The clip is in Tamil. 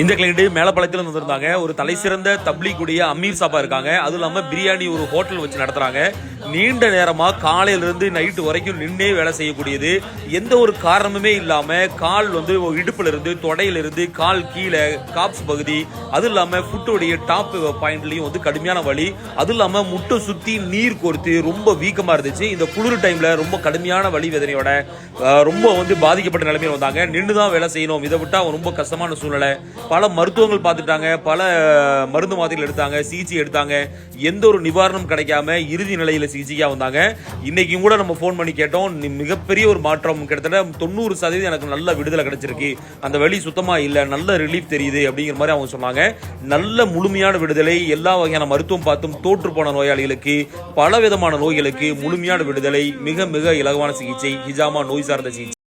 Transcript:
இந்த கிளைண்ட் மேலப்பாளையத்தில் வந்திருந்தாங்க. ஒரு தலை சிறந்த தப்லீக்குடைய அமீர் சாப்பா இருக்காங்க. அதுவும் இல்லாமல் பிரியாணி ஒரு ஹோட்டல் வச்சு நடத்துகிறாங்க நீண்ட நேரமாக காலையிலேருந்து நைட்டு வரைக்கும் நின்றே வேலை செய்யக்கூடியது. எந்த ஒரு காரணமுமே இல்லாமல் கால் வந்து இடுப்புலேருந்து தொடையிலிருந்து கால் கீழே காப்ஸ் பகுதி அதுவும் இல்லாமல் ஃபுட்டோடைய டாப் பாயிண்ட்லையும் வந்து கடுமையான வலி. அதுவும் இல்லாமல் முட்டை சுற்றி நீர் கோர்த்து ரொம்ப வீக்கமாக இருந்துச்சு. இந்த குளிர் டைமில் ரொம்ப கடுமையான வழி வேதனையோட ரொம்ப வந்து பாதிக்கப்பட்ட நிலைமையில் வந்தாங்க. நின்று தான் வேலை செய்யணும். இதை விட்டால் ரொம்ப கஷ்டமான சூழ்நிலை. பல மருத்துவங்கள் பார்த்துட்டாங்க பல மருந்து மாத்திரைகள் எடுத்தாங்க சிகிச்சை எடுத்தாங்க. எந்த ஒரு நிவாரணம் கிடைக்காம இறுதி நிலையில் சிகிச்சைக்காக வந்தாங்க. இன்றைக்கும் கூட நம்ம ஃபோன் பண்ணி கேட்டோம் மிகப்பெரிய ஒரு மாற்றம். கிட்டத்தட்ட தொண்ணூறு சதவீதம் எனக்கு நல்ல விடுதலை கிடைச்சிருக்கு. அந்த வழி சுத்தமாக இல்லை நல்ல ரிலீஃப் தெரியுது அப்படிங்கிற மாதிரி அவங்க சொன்னாங்க. நல்ல முழுமையான விடுதலை எல்லா வகையான மருத்துவம் பார்த்தும் தோற்று போன நோயாளிகளுக்கு பல விதமான நோய்களுக்கு முழுமையான விடுதலை மிக மிக இலகுவான சிகிச்சை ஹிஜாமா நோய் சார்ந்த சிகிச்சை.